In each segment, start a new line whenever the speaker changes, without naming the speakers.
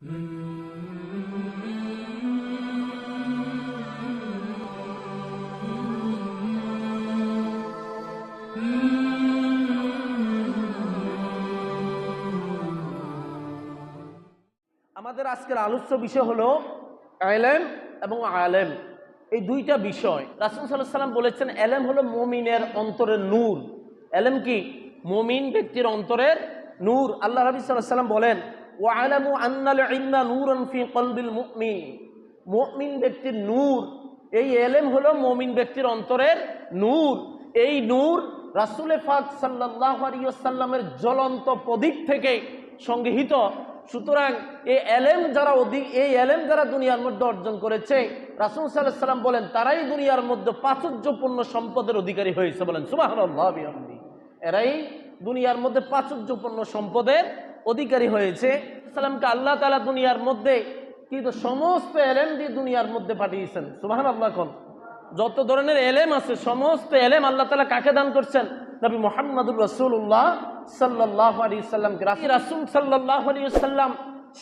আমাদের আজকের আলোচ্য বিষয় হলো আলেম এবং আলেম। এই দুইটা বিষয়, রাসুল সাল্লাম বলেছেন, এলেম হলো মমিনের অন্তরের নূর। এলেম কি? মমিন ব্যক্তির অন্তরের নূর। আল্লাহ রবি সাল্লাহ সাল্লাম বলেন ও আলামু আন্নাল ইন্না নূর ফি কলবিল মুমিন। মুমিন ব্যক্তির নূর, এই এলেম হলো মমিন ব্যক্তির অন্তরের নূর। এই নূর রাসুল ফাক সাল্লাহ আলিয়াল্লামের জ্বলন্ত প্রদীপ থেকে সংগৃহীত। সুতরাং এই এলেম যারা অধিক এই এলেম যারা দুনিয়ার মধ্যে অর্জন করেছে, রাসুল সাল্লাহ সাল্লাম বলেন, তারাই দুনিয়ার মধ্যে প্রাচুর্যপূর্ণ সম্পদের অধিকারী হয়েছে বলেন। সুবাহ এরাই দুনিয়ার মধ্যে প্রাচুর্যপূর্ণ সম্পদের অধিকারী হয়েছে। সাল্লামকে আল্লাহ তালা দুনিয়ার মধ্যে কিন্তু সমস্ত এলেম দিয়ে দুনিয়ার মধ্যে পাঠিয়েছেন। সুবাহ আল্লাহ কোন। যত ধরনের এলেম আছে, সমস্ত এলেম আল্লাহ তালা কাকে দান করছেন? নবী মোহাম্মদুর রসুল্লাহ সাল্লাহ আলী সাল্লামকে রাসুল সাল্লাহ আলী সাল্লাম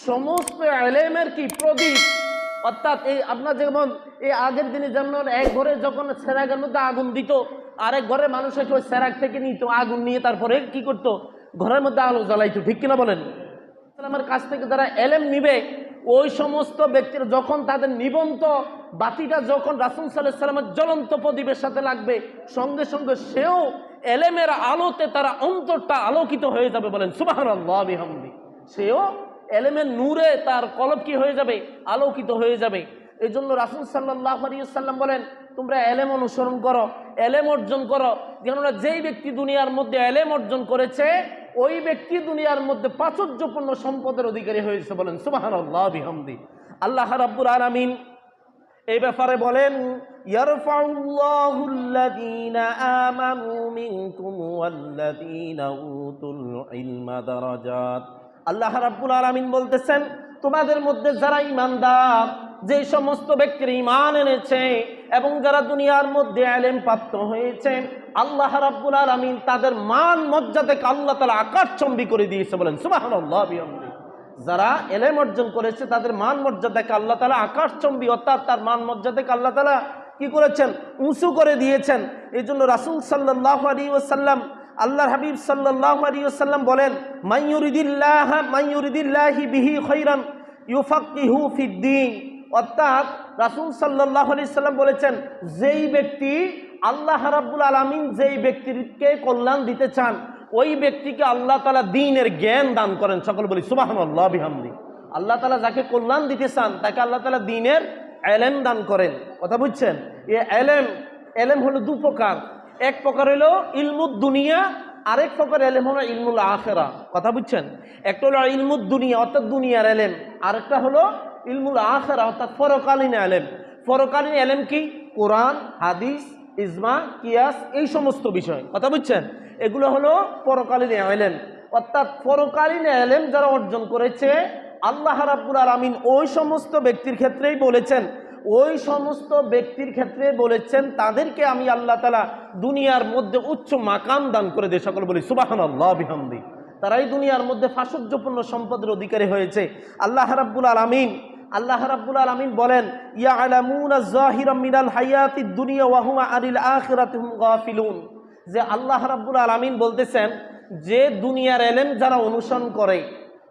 সমস্ত এলেমের কি প্রদীপ? অর্থাৎ এই আপনার যেমন এই আগের দিনে যেমন এক ঘরে যখন সেরাগের মধ্যে আগুন দিত, আরেক ঘরে মানুষ এসে ওই সেরাক থেকে নিত, আগুন নিয়ে তারপরে কি করতো? ঘরের মধ্যে আলো জ্বালাইতো ঠিক কিনা বলেন? আমার কাছ থেকে যারা এলেম নিবে, ওই সমস্ত ব্যক্তির যখন তাদের নিবন্ত বাতিটা যখন রাসুল সাল্লাহ সাল্লামের জ্বলন্ত প্রদীপের সাথে লাগবে, সঙ্গে সঙ্গে সেও এলেমের আলোতে তারা অন্তরটা আলোকিত হয়ে যাবে বলেন সুবাহ সেও এলেমের নূরে তার কলব কি হয়ে যাবে? আলোকিত হয়ে যাবে। এই জন্য রাসুল সাল্লাহ আলিয়াল্লাম বলেন, তোমরা এলেম অনুসরণ করো, এলেম অর্জন করো। কেননা যেই ব্যক্তি দুনিয়ার মধ্যে এলেম অর্জন করেছে ওই ব্যক্তি দুনিয়ার মধ্যে প্রাচুর্যপূর্ণ সম্পদের অধিকারী হয়েছে বলেন সুবাহান আল্লাহ বিহামদি। আল্লাহ রাব্বুর আলামিন এই ব্যাপারে বলেন, ইয়ারফাউল্লাহু আল্লাযীনা আমানু মিনকুম ওয়াল্লাযীনা উতুল ইলমা দারাজাত। আল্লাহ রাব্বুল আলামিন বলতেছেন, তোমাদের মধ্যে যারা ঈমানদার যে সমস্ত ব্যক্তির ইমান এনেছে এবং যারা দুনিয়ার মধ্যে আলেম প্রাপ্ত হয়েছে, আল্লাহ রাব্বুল আলামিন তাদের মান মর্যাদাকে আল্লাহ তাআলা আকাশচম্বী করে দিয়েছে বলেন বিহামদি। যারা এলেম অর্জন করেছে, তাদের মান মর্যাদাকে আল্লাহ তালা আকাশচম্বী, অর্থাৎ তার মান মর্যাদাকে আল্লাহ তালা কি করেছেন? উঁচু করে দিয়েছেন। এই জন্য রাসুল সাল্লাহ আলী ওসাল্লাম আল্লাহ হাবিব সাল্লাহ আলী ওসাল্লাম বলেন মাইয়ুরিদিল্লাহ মাইয়ুরিদিল্লাহি বিহি খৈরান ইউফাকিহু ফিদ্দিন অর্থাৎ রাসুল সাল্লাহ আলি সাল্লাম বলেছেন, যেই ব্যক্তি আল্লাহ রাব্বুল আলমিন যেই ব্যক্তিকে কল্যাণ দিতে চান, ওই ব্যক্তিকে আল্লাহ তালা দিনের জ্ঞান দান করেন। সকল বলি সুবাহ আল্লাহ বিহামদি। আল্লাহ তালা যাকে কল্যাণ দিতে চান, তাকে আল্লাহ তালা দিনের এলেম দান করেন। কথা বুঝছেন? এ এলেম এলেম হলো দু প্রকার। এক প্রকার হলো ইলমুদ দুনিয়া আরেক প্রকার এলেম হলো ইলমুল আখেরা কথা বুঝছেন? একটা হলো ইলমুদ দুনিয়া অর্থাৎ দুনিয়ার এলেম। আরেকটা হলো ইলমুল আখেরা অর্থাৎ ফরকালীন এলেম ফরকালীন এলেম কি? কোরআন, হাদিস, ইজমা, কিয়াস, এই সমস্ত বিষয়। কথা বুঝছেন? এগুলো হলো পরকালীন এলেম অর্থাৎ পরকালীন এলেম যারা অর্জন করেছে, আল্লাহ রাব্বুল আলমিন ওই সমস্ত ব্যক্তির ক্ষেত্রেই বলেছেন। ওই সমস্ত ব্যক্তির ক্ষেত্রে বলেছেন, তাদেরকে আমি আল্লাহ তালা দুনিয়ার মধ্যে উচ্চ মাকাম দান করে দিয়ে সকল বলি সুবাহান আল্লাহ বিহামদি। তারাই দুনিয়ার মধ্যে ফাঁসুর্যপূর্ণ সম্পদের অধিকারী হয়েছে। আল্লাহ রাব্বুল আলমিন, আল্লাহ রাব্বুল আলমিন বলেন ইয়া আলামুন জাহিরাম মিনাল হায়াতি দুনিয়া ওয়াহুমা আনিল আখিরাতিহুম গাফিলুন। যে আল্লাহ রাব্বুল আলমিন বলতেছেন, যে দুনিয়ার এলেম যারা অনুসরণ করে,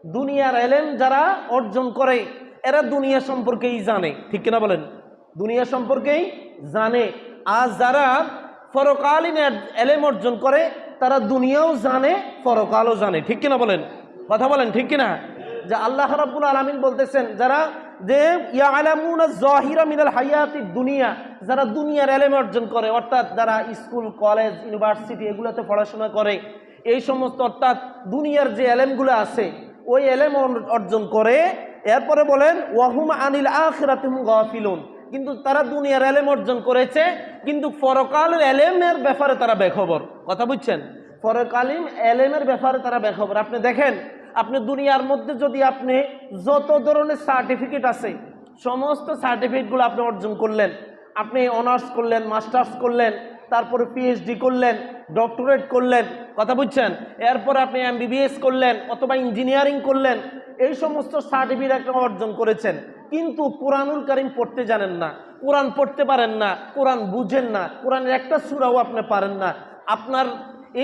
দুনিয়ার এলেম যারা অর্জন করে, এরা দুনিয়া সম্পর্কেই জানে। ঠিক কিনা বলেন? দুনিয়া সম্পর্কেই জানে। আর যারা ফরকালীন এলেম অর্জন করে তারা দুনিয়াও জানে ফরকালও জানে। ঠিক কিনা বলেন? কথা বলেন, ঠিক কিনা? যে আল্লাহ রাব্বুল আলমিন বলতেছেন, যারা যে জহিরা মিনাল হায়াতি দুনিয়া, যারা দুনিয়ার এলেম অর্জন করে, অর্থাৎ যারা স্কুল, কলেজ, ইউনিভার্সিটি এগুলোতে পড়াশোনা করে, এই সমস্ত অর্থাৎ দুনিয়ার যে এলেমগুলো আছে, ওই এলেম অর্জন করে, এরপরে বলেন, ওয়াহুম আনিল আখরাতুম গাফিলুন। কিন্তু তারা দুনিয়ার এলেম অর্জন করেছে, কিন্তু ফরকাল এলেমের ব্যাপারে তারা বেখবর। কথা বুঝছেন? পরকালীন এলেমের ব্যাপারে তারা বেখবর। আপনি দেখেন, আপনি দুনিয়ার মধ্যে যদি আপনি যত ধরনের সার্টিফিকেট আছে, সমস্ত সার্টিফিকেটগুলো আপনি অর্জন করলেন, আপনি অনার্স করলেন মাস্টার্স করলেন, তারপরে পিএইচডি করলেন ডক্টরেট করলেন, কথা বুঝছেন? এরপর আপনি এমবিবিএস করলেন, অথবা ইঞ্জিনিয়ারিং করলেন, এই সমস্ত সার্টিফিকেট অর্জন করেছেন। কিন্তু কোরআনুল কারিম পড়তে জানেন না, কোরআন পড়তে পারেন না, কোরআন বুঝেন না, কোরআনের একটা সুরাও আপনি পারেন না। আপনার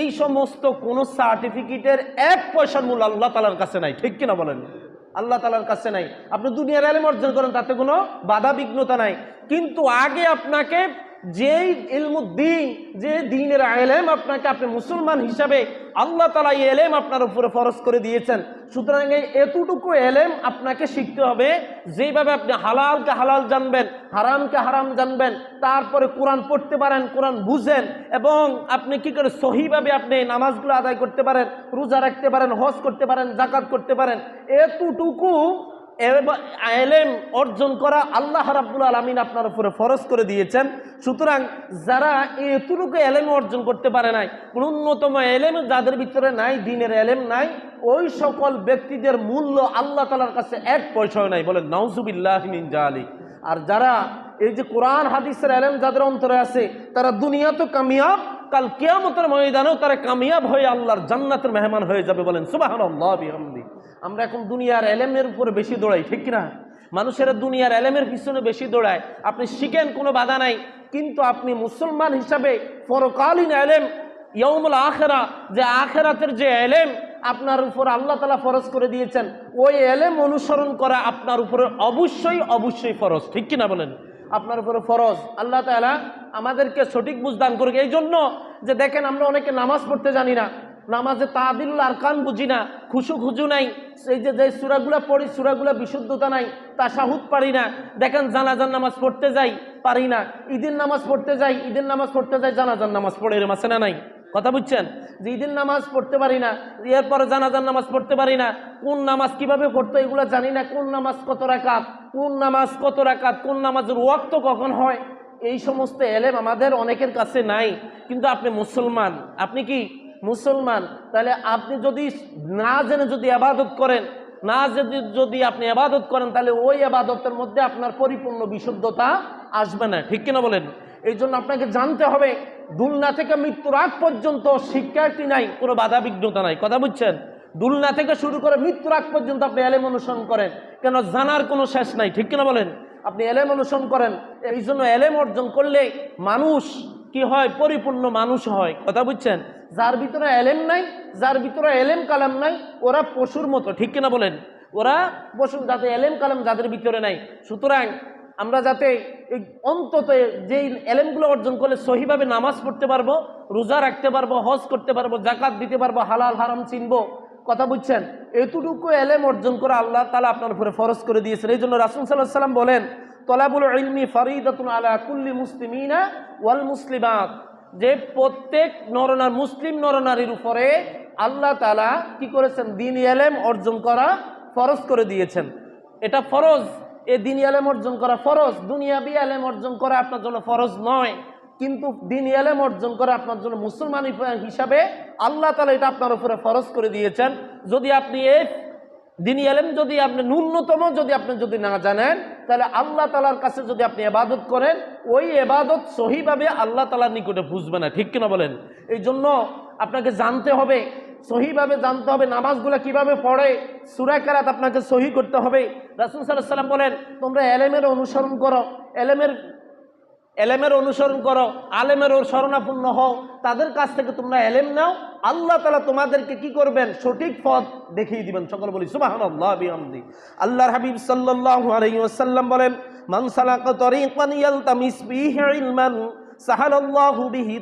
এই সমস্ত কোন সার্টিফিকেটের এক পয়সার মূল্য আল্লাহ তালার কাছে নাই, ঠিক কিনা বলেন? আল্লাহ তালার কাছে নাই। আপনি দুনিয়ার আলেম অর্জন করেন, তাতে কোনো বাধা বিঘ্নতা নাই। কিন্তু আগে আপনাকে যেই ইলমুদ্দিন যে দিনের এলেম আপনাকে আপনি মুসলমান হিসাবে আল্লাহ তালা এলেম আপনার উপরে ফরজ করে দিয়েছেন। সুতরাং এই এতটুকু এলেম আপনাকে শিখতে হবে, যেভাবে আপনি হালালকে হালাল জানবেন, হারামকে হারাম জানবেন, তারপরে কোরআন পড়তে পারেন, কোরআন বুঝেন, এবং আপনি কি করে সহিভাবে আপনি নামাজগুলো আদায় করতে পারেন, রোজা রাখতে পারেন, হজ করতে পারেন জাকাত করতে পারেন, এতটুকু এলেম অর্জন করা আল্লাহ রাব্বুল আলমিন আপনার উপরে ফরজ করে দিয়েছেন। সুতরাং যারা এতটুকু এলেম অর্জন করতে পারে নাই, ন্যূনতম এলেম যাদের ভিতরে নাই, দিনের এলেম নাই, ওই সকল ব্যক্তিদের মূল্য আল্লাহ তালার কাছে এক পয়সাও নাই। বলেন নওজুবিল্লাহ মিন জালি আর যারা এই যে কোরআন, হাদিসের এলেম যাদের অন্তরে আছে, তারা দুনিয়া তো কামিয়াব কাল কেয়ামতের ময়দানেও তারা কামিয়াব হয়ে আল্লাহর জান্নাতের মেহমান হয়ে যাবে বলেন সুবাহ আমরা এখন দুনিয়ার এলেমের উপরে বেশি দৌড়াই, ঠিক কিনা? মানুষেরা দুনিয়ার এলেমের পিছনে বেশি দৌড়ায়। আপনি শিখেন, কোনো বাধা নাই। কিন্তু আপনি মুসলমান হিসাবে পরকালীন এলেম ইয়মুল আখেরা, যে আখেরাতের যে এলেম, আপনার উপর আল্লাহ তালা ফরজ করে দিয়েছেন। ওই এলেম অনুসরণ করা আপনার উপরে অবশ্যই অবশ্যই ফরজ, ঠিক কিনা বলেন? আপনার উপরে ফরজ। আল্লাহ তালা আমাদেরকে সঠিক বুঝদান করুক। এই জন্য যে দেখেন, আমরা অনেকে নামাজ পড়তে জানি না। নামাজে তাদিল আরকান বুঝি না। খুশু খুজু নাই। সেই যে যে সুরাগুলা পড়ি, সুরাগুলা বিশুদ্ধতা নাই তা সাহুদ পারি না। দেখেন জানাজান নামাজ পড়তে যাই, পারি না। ঈদের নামাজ পড়তে যাই, ঈদের নামাজ পড়তে যাই জানাজান নামাজ পড়ে এরম মাসে না নাই? কথা বুঝছেন? যে ঈদের নামাজ পড়তে পারি না, এরপরে জানাজান নামাজ পড়তে পারি না, কোন নামাজ কীভাবে পড়তো এগুলো জানি না, কোন নামাজ কত রাকাত, কোন নামাজ কত রাকাত, কোন নামাজের ওয়াক্ত কখন হয়, এই সমস্ত এলেম আমাদের অনেকের কাছে নাই। কিন্তু আপনি মুসলমান, আপনি কি মুসলমান? তাহলে আপনি যদি না জেনে যদি আবাদত করেন, না যদি যদি আপনি আবাদত করেন, তাহলে ওই আবাদতের মধ্যে আপনার পরিপূর্ণ বিশুদ্ধতা আসবে না। ঠিক কিনা বলেন? এই জন্য আপনাকে জানতে হবে, দুলনা থেকে মৃত্যুর আগ পর্যন্ত শিক্ষার্থী নাই, কোনো বাধা বিঘ্নতা নাই। কথা বুঝছেন? দুলনা থেকে শুরু করে মৃত্যুর আগ পর্যন্ত আপনি এলেম অনুসরণ করেন। কেন? জানার কোনো শেষ নাই, ঠিক কিনা বলেন? আপনি এলেম অনুসরণ করেন এই জন্য এলেম অর্জন করলে মানুষ কি হয়? পরিপূর্ণ মানুষ হয়। কথা বুঝছেন? যার ভিতরে এলেম নাই, যার ভিতরে এলেম কালাম নাই, ওরা পশুর মতো, ঠিক কিনা বলেন? ওরা পশু, যাতে এলেম কালাম যাদের ভিতরে নাই। সুতরাং আমরা যাতে এই অন্তত যেই এলেমগুলো অর্জন করলে সহিভাবে নামাজ পড়তে পারব, রোজা রাখতে পারব, হজ করতে পারব, জাকাত দিতে পারব, হালাল, হারাম চিনবো, কথা বুঝছেন? এতটুকু এলেম অর্জন করে আল্লাহ তালা আপনার উপরে ফরজ করে দিয়েছেন। এই জন্য রাসুল সাল্লাহ সাল্লাম বলেন, তলাবুল ইলমি ফরিদাতুন আলা কুল্লি মুসলিমিনা ওয়াল মুসলিমাত। যে প্রত্যেক নরনার মুসলিম নরনারীর উপরে আল্লাহ তালা কি করেছেন? দিন এলেম অর্জন করা ফরজ করে দিয়েছেন। এটা ফরজ। এ দিন আলেম অর্জন করা ফরজ, দুনিয়াবি আলেম অর্জন করা আপনার জন্য ফরজ নয়। কিন্তু দিন আলেম অর্জন করা আপনার জন্য মুসলমান হিসাবে আল্লাহ তালা এটা আপনার উপরে ফরজ করে দিয়েছেন। যদি আপনি এই দিন আলেম, যদি আপনি ন্যূনতম, যদি আপনি যদি না জানেন, তাহলে আল্লাহ তালার কাছে যদি আপনি এবাদত করেন, ওই এবাদত সহিভাবে আল্লাহ তালার নিকটে বুঝবে না। ঠিক কিনা বলেন? এই জন্য আপনাকে জানতে হবে সহিভাবে জানতে হবে, নামাজগুলো কীভাবে পড়ে সুরাকারাত আপনাকে সহি করতে হবে। রাসুল সাল্লাহ সাল্লাম বলেন, তোমরা এলেমের অনুসরণ করো, এলেমের এলেমের অনুসরণ করো, আলেমের শরণাপূর্ণ হও, তাদের কাছ থেকে তোমরা এলেম নাও, আল্লাহ তালা তোমাদেরকে কি করবেন? সঠিক পথ দেখিয়ে দিবেন। সকল বলি সুবাহ আল্লাহর হাবিব ওয়াসাল্লাম বলেন, মান সালাকা তরিকান ইয়ালতামিস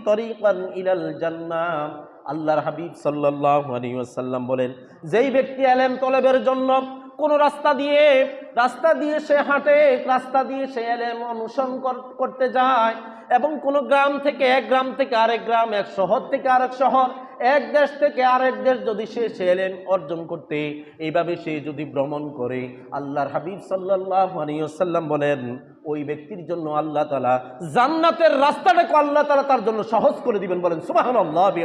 তরিকান ইলাল জান্নাহ। আল্লাহর হাবিব আলাইহি বলেন, যেই ব্যক্তি আলেম তলেবের জন্য কোনো রাস্তা দিয়ে রাস্তা দিয়ে সে হাঁটে, রাস্তা দিয়ে সে এলেম অনুসরণ কর- করতে যায় এবং কোনো গ্রাম থেকে এক গ্রাম থেকে আরেক গ্রাম, এক শহর থেকে আরেক শহর এক দেশ থেকে আরেক দেশ যদি সে সেলেন অর্জন করতে, এইভাবে সে যদি ভ্রমণ করে, আল্লাহর হাবিব সাল্লাহ আলাইহি বলেন, ওই ব্যক্তির জন্য আল্লাহ তালা জান্নাতের রাস্তাটাকে আল্লাহ তালা তার জন্য সহজ করে দিবেন বলেন সুবাহ আল্লাহ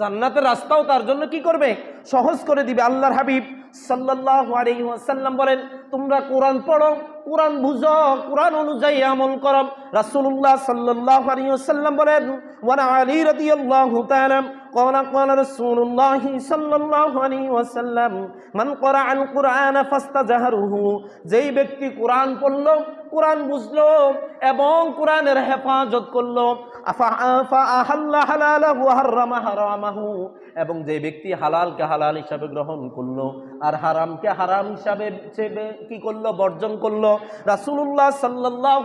জান্নাতের রাস্তাও তার জন্য কি করবে? সহজ করে দিবে আল্লাহর হাবিব। সাল্লাল্লাহু আলাইহি ওয়াসাল্লাম বলেন তোমরা কোরআন পড়ো কোরআন বুঝো কোরআন অনুযায়ী আমল করো রাসূলুল্লাহ সাল্লাল্লাহু আলাইহি ওয়াসাল্লাম বলেন ওয়া আলী রাদিয়াল্লাহু তাআলা قال قال رسول الله صلى الله عليه وسلم من قرأ القرآن فاستجهره যেই ব্যক্তি কোরআন পড়লো কোরআন বুঝলো এবং কোরআনের হেফাজত করলো এবং যে ব্যক্তি হালালকে হালাল হিসাবে গ্রহণ করল আর হারামকে হারাম হিসাবে কি করল, বর্জন করল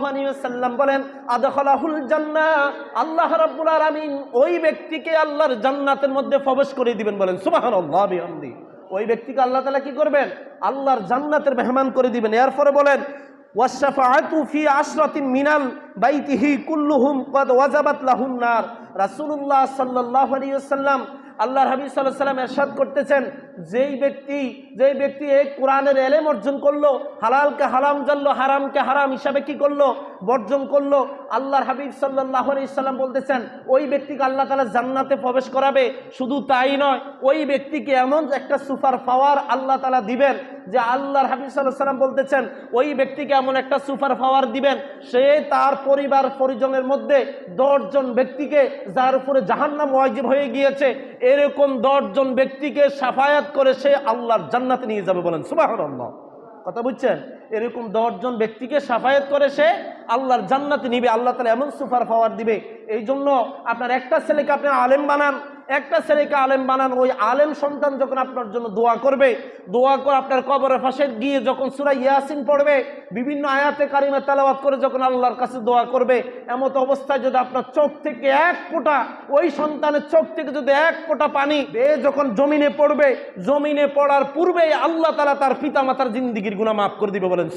আলাইহি ওয়াসাল্লাম বলেন, আদখালাহুল জান্নাহ আল্লাহ রাব্বুল আলামিন ওই ব্যক্তিকে আল্লাহর জান্নাতের মধ্যে প্রবেশ করে দিবেন বলেন, সুবহানাল্লাহ বিহামদি। ওই ব্যক্তিকে আল্লাহ তাআলা কি করবেন? আল্লাহর জান্নাতের মেহমান করে দিবেন। এরপরে বলেন ওয়াশাফাআতু ফি আশরাতিন মিনাল বাইতিহি কুল্লুহুম কদ ওয়াজাবাত লাহুন্নার রাসুলুল্লাহ সাল্লাহ আলিয়াল্লাম আল্লাহ হাবিব সাল্লাহ সাল্লাম এরশাদ করতেছেন, যেই ব্যক্তি যেই ব্যক্তি এই কোরআনের এলেম অর্জন করল, হালালকে হালাম জানলো, হারামকে হারাম হিসাবে কি করল, বর্জন করল, আল্লাহর হাবিব সাল্লাহ ইসলাম বলতেছেন, ওই ব্যক্তিকে আল্লাহ তালা জান্নাতে প্রবেশ করাবে, শুধু তাই নয়, ওই ব্যক্তিকে এমন একটা সুপার পাওয়ার আল্লাহ তালা দিবেন, যে আল্লাহর হাবিব সাল্লাহ সাল্লাম বলতেছেন, ওই ব্যক্তিকে এমন একটা সুপার পাওয়ার দিবেন, সে তার পরিবার পরিজনের মধ্যে দশজন ব্যক্তিকে যার উপরে জাহান্নাম ওয়াজিব হয়ে গিয়েছে, এরকম দশজন ব্যক্তিকে সাফায়াত করে সে আল্লাহর জান্নাতে নিয়ে যাবে বলেন, সুবহানাল্লাহ। কথা বুঝছেন? এরকম দশজন ব্যক্তিকে সাফায়াত করে সে আল্লাহর জান্নাতে নিবে, আল্লাহ তালা এমন সুপার পাওয়ার দিবে। এই জন্য আপনার একটা ছেলেকে আপনি আলেম বানান একটা ছেলেকে আলেম বানান, ওই আলেম সন্তান যখন আপনার জন্য দোয়া করবে, দোয়া করে আপনার কবরের পাশে গিয়ে যখন সুরা ইয়াসিন পড়বে, বিভিন্ন আয়াতে কারিমে তেলাওয়াত করে যখন আল্লাহর কাছে দোয়া করবে, এমত অবস্থায় যদি আপনার চোখ থেকে এক ফোঁটা, ওই সন্তানের চোখ থেকে যদি এক ফোঁটা পানি বেয়ে যখন জমিনে পড়বে, জমিনে পড়ার পূর্বেই আল্লাহ তালা তার পিতা মাতার জিন্দিগির গুণা মাফ করে দিবে বলেন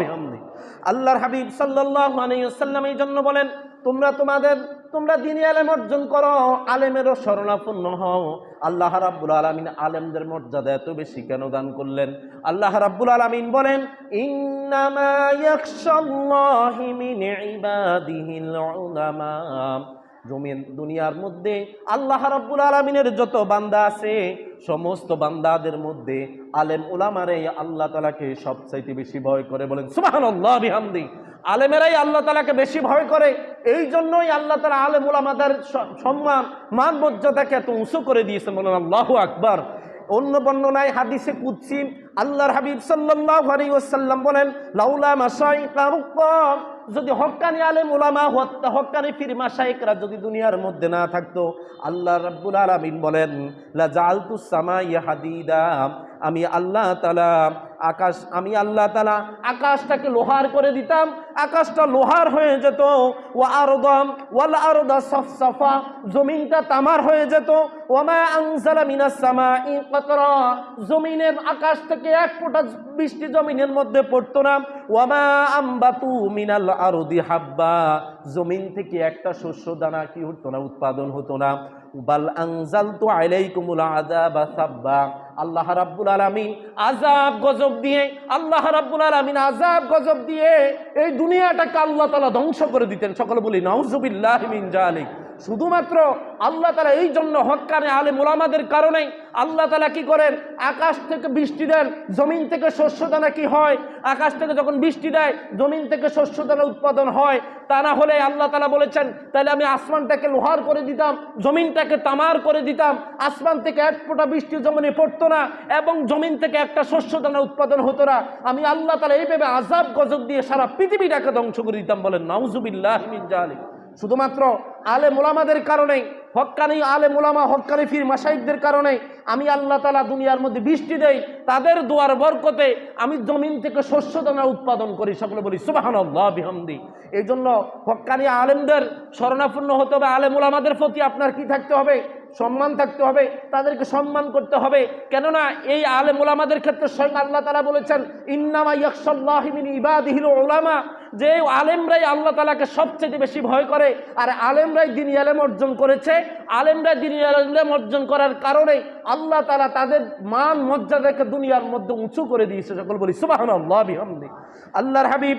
বিহামদি। আল্লাহর হাবিব সাল্লাল্লাহু আলাইহি ওয়াসাল্লাম এই জন্য বলেন, তোমরা তোমাদের তোমরা দিনী আলেম অর্জন করো, আলেমেরও শরণাপন্ন হও। আল্লাহ রাব্বুল আলামিন আলেমদের মর্যাদা এত বেশি কেন দান করলেন? আল্লাহ রাব্বুল আলামিন বলেন মিন জমিন, দুনিয়ার মধ্যে আল্লাহ রাব্বুল আলামিনের যত বান্দা আছে, সমস্ত বান্দাদের মধ্যে আলেম উলামারে আল্লাহ তালাকে সবচাইতে বেশি ভয় করে বলেন, সুবহানাল্লাহ বিহামদি। আলেমেরাই আল্লাহ তালাকে বেশি ভয় করে। এই জন্যই আল্লাহ তালা আলেম উলামাদের সম্মান মান মর্যাদাকে এত উঁচু করে দিয়েছে বলেন আল্লাহ আকবার। অন্য বর্ণনায় হাদিসে কুচ্ছি আল্লাহর হাবিব সাল্লাল্লাহু আলাইহি ওয়াসাল্লাম বলেন, লাউলা মাসাই কারুকাম যদি হক্কানি আলেম ওলামা হক্কানি ফির মাসাইকরা যদি দুনিয়ার মধ্যে না থাকতো, আল্লাহ রাব্বুল আলামিন বলেন লা জালতু সামাই হাদিদা। আমি আল্লাহ তালা আকাশ, আমি আল্লাহ তালা আকাশটাকে লোহার করে দিতাম, আকাশটা লোহার হয়ে যেত ও আরদম, ওয়াল আরদা সফসফা, জমিনটা তামার হয়ে যেত ওমা আনজালা মিনাস সামাই কতরা, জমিনের আকাশ থেকে এক ফোঁটা বৃষ্টি জমিনের মধ্যে পড়তো না, ওয়ামা আম্বাতু মিনাল আরদি হাব্বা, জমিন থেকে একটা শস্য দানা কি হতো না, উৎপাদন হতো না। বাল আনজালতু আলাইকুমুল আযাবা সাব্বা। আল্লাহ রাব্বুল আলমিন আজাব গজব দিয়ে, আল্লাহ রাব্বুল আলমিন আজাব গজব দিয়ে এই দুনিয়াটাকে আল্লাহ তালা ধ্বংস করে দিতেন। সকলে বলি, নাউজুবিল্লাহি মিন জালিক শুধুমাত্র আল্লাহ তালা এই জন্য হকানে আলে মোলামাদের কারণে আল্লাহ তালা কি করেন? আকাশ থেকে বৃষ্টি দেন, জমিন থেকে শস্য দানা কি হয়? আকাশ থেকে যখন বৃষ্টি দেয়, জমিন থেকে শস্য দানা উৎপাদন হয়। তা না হলে আল্লাহ তালা বলেছেন তাহলে আমি আসমানটাকে লোহার করে দিতাম, জমিনটাকে তামার করে দিতাম। আসমান থেকে এক ফোঁটা বৃষ্টি জমিনে পড়তো না এবং জমিন থেকে একটা শস্য দানা উৎপাদন হতো না। আমি আল্লাহ তালা এইভাবে আজাব গজব দিয়ে সারা পৃথিবীটাকে ধ্বংস করে দিতাম বলেন, নাউজুবিল্লাহ মিন জালিক শুধুমাত্র আলে মোলামাদের কারণে হক্কানি আলে মোলামা হক্কানি ফির মাসাইকদের কারণে আমি আল্লাহ তালা দুনিয়ার মধ্যে বৃষ্টি দেই, তাদের দুয়ার বরকতে আমি জমিন থেকে শস্য দানা উৎপাদন করি, সকলে বলি সুবাহান বিহামদি। এই জন্য হক্কানি আলেমদের স্মরণাপূর্ণ হতে হবে, আলে মোলামাদের প্রতি আপনার কি থাকতে হবে? সম্মান থাকতে হবে, তাদেরকে সম্মান করতে হবে। কেননা এই আলে মোলামাদের ক্ষেত্রে স্বয়ং আল্লাহ তালা বলেছেন, ইন্নামা ইয়াকসাল্লাহিমিন ইবাদিহিল ওলামা যে আলেমরাই আল্লাহ তালাকে সবচেয়ে বেশি ভয় করে, আর আলেমরাই দিন আলেম অর্জন করেছে। আলেমরা দিন আলেম অর্জন করার কারণে আল্লাহ তালা তাদের মান, মর্যাদাকে দুনিয়ার মধ্যে উঁচু করে দিয়েছে। সকল বলি সুবাহন আল্লাহ আল্লাহর হাবিব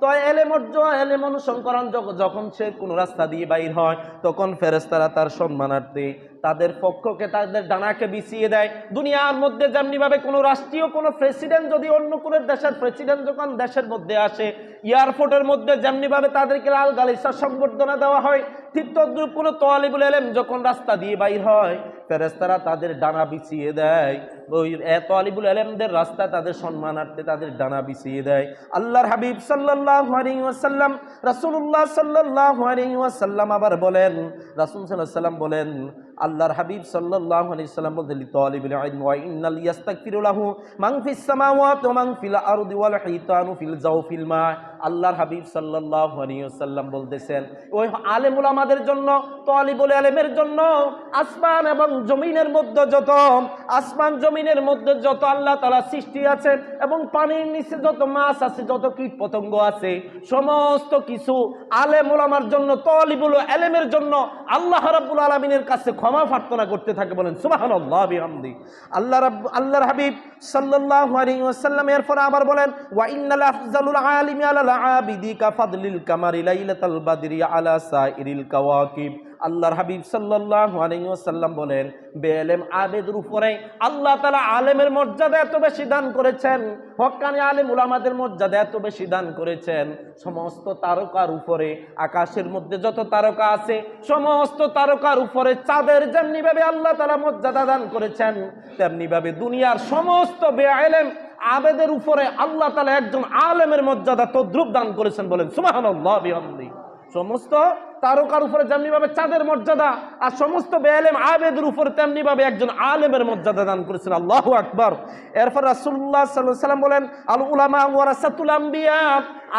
তো এলেম এলেম অনুসংকরণ যখন সে কোনো রাস্তা দিয়ে বাইর হয়, তখন ফেরেস্তারা তার সম্মানার্থে তাদের পক্ষকে, তাদের ডানাকে বিছিয়ে দেয়। দুনিয়ার মধ্যে যেমনিভাবে কোনো রাষ্ট্রীয়, কোনো প্রেসিডেন্ট যদি অন্য কোনো দেশের প্রেসিডেন্ট যখন দেশের মধ্যে আসে এয়ারপোর্টের মধ্যে যেমনিভাবে তাদেরকে লাল গালিসা সংবর্ধনা দেওয়া হয় ঠিক তদ্রুপ কোনো তোয়ালিবুল এলেম যখন রাস্তা দিয়ে বাইর হয় ফেরেস্তারা তাদের ডানা বিছিয়ে দেয়। ওই এত আলিবুল আলমদের রাস্তা তাদের সম্মানার্থে তাদের ডানা বিছিয়ে দেয়। আল্লাহর হাবিব সাল্লাহ আলিউসাল্লাম রাসুল্লাহ সাল্লাহ ওয়াসাল্লাম আবার বলেন, রাসুল সাল্লাহ সাল্লাম বলেন আল্লাহর হাবিব সাল্লাল্লাহু আলাইহি সাল্লাম বলেন লিতালিবিল ইলম ওয়া ইন্নাল ইয়াস্তাগফিরু লাহু মান ফিস সামাওয়াতি ওয়া মান ফিল আরদি ওয়াল হিতানু ফিল জাওফিল মা। আল্লাহর হাবিব সাল্লাল্লাহু আলাইহি ওয়াসাল্লাম বলতেছেন, ওই আলেমুল আমাদের জন্য তালিবুল ইলমের জন্য আসমান এবং জমিনের মধ্যে যত, আসমান জমিনের মধ্যে যত আল্লাহ তাআলা সৃষ্টি আছে এবং পানির নিচে যত মাছ আছে, যত কীট পতঙ্গ আছে, সমস্ত কিছু আলেমুল আমার জন্য, তলিবুল এলেমের জন্য আল্লাহ রাব্বুল আলামিনের কাছে ক্ষমা প্রার্থনা করতে থাকে বলেন বিহামদি। আল্লাহ রাব্বু আল্লাহর হাবিব সাল্লাল্লাহু আলাইহি ওয়াসাল্লাম এরপর আবার বলেন, ওয়া ইন্নাল আফজালুল আবিদি কা ফাদলিল কামারি লাইলাতাল বাদরি আলা সাইরিল কাওয়াকিব। আল্লাহর হাবিব ওয়াসাল্লাম বলেন বেলেম আবেদের উপরে আল্লাহ তালা আলেমের মর্যাদা এত বেশি দান করেছেন হক্কানি আলেম উলামাদের মর্যাদা এত বেশি দান করেছেন, সমস্ত তারকার উপরে, আকাশের মধ্যে যত তারকা আছে, সমস্ত তারকার উপরে চাঁদের যেমনি ভাবে আল্লাহ তাআলা মর্যাদা দান করেছেন তেমনি ভাবে দুনিয়ার সমস্ত বেআলেম আবেদের উপরে আল্লাহ তাআলা একজন আলেমের মর্যাদা তদ্রুপ দান করেছেন বলেন বিহামদি। সমস্ত তারকার উপরে যেমনি ভাবে চাঁদের মর্যাদা আর সমস্ত বেআলেম আবেদের উপরে তেমনি ভাবে একজন আলেমের মর্যাদা দান করেছেন। আল্লাহু আকবার। এরপর রাসূলুল্লাহ সাল্লাল্লাহু আলাইহি ওয়াসাল্লাম বলেন আল উলামা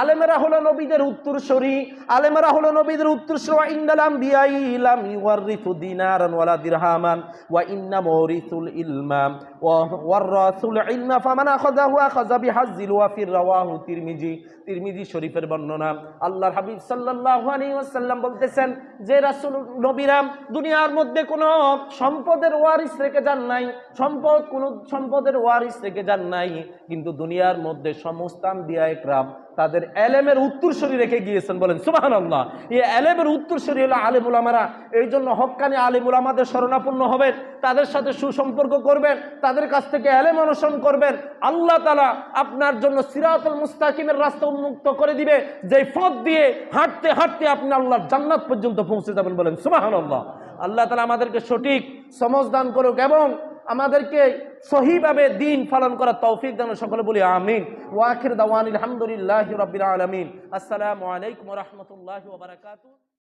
আলেমেরা হলো নবীদের উত্তরসূরি। আলেমেরা হলো নবীদের উত্তরসূরি। ওয়া ইন্নাল আম্বিয়া ইলাম ইওয়ারিথু দিনারান ওয়ালা দিরহামান। ওয়া ইন্না মাওরিথুল ইলমা। ওয়া ওয়ারাসুল ইলমা ফামান আখাযাহু আখাযা বিহাজ্জিল ওয়াফির রাওয়াহু তিরমিজি। তিরমিজি শরীফের বর্ণনা। আল্লাহর হাবিব সাল্লাল্লাহু আলাইহি ওয়াসাল্লাম বলতেছেন যে রাসুল নবীরাম দুনিয়ার মধ্যে কোনো সম্পদের ওয়ারিস রেখে যান নাই, সম্পদ কোন সম্পদের ওয়ারিস রেখে যান নাই, কিন্তু দুনিয়ার মধ্যে সমস্ত আম্বিয়া একরাম তাদের এলেমের উত্তরসূরি রেখে গিয়েছেন বলেন সুবাহান আল্লাহ এই এলেমের উত্তরসূরি হলো আলিমুল আমারা। এই জন্য হক্কানি আলিমুল আমাদের শরণাপন্ন হবেন, তাদের সাথে সুসম্পর্ক করবেন, তাদের কাছ থেকে এলেম অনুসরণ করবেন। আল্লাহ তালা আপনার জন্য সিরাতুল মুস্তাকিমের রাস্তা উন্মুক্ত করে দিবে যে পথ দিয়ে হাঁটতে হাঁটতে আপনি আল্লাহর জান্নাত পর্যন্ত পৌঁছে যাবেন বলেন সুবাহান আল্লাহ আল্লাহ তালা আমাদেরকে সঠিক সমজ দান করুক এবং আমাদেরকে সহিভাবে দিন পালন করার তৌফিক দান সকলে বলি আমিন। ওয়াখির দাওয়ান আলহামদুলিল্লাহ রবিল আলমিন। আসসালামু আলাইকুম রহমতুল্লাহ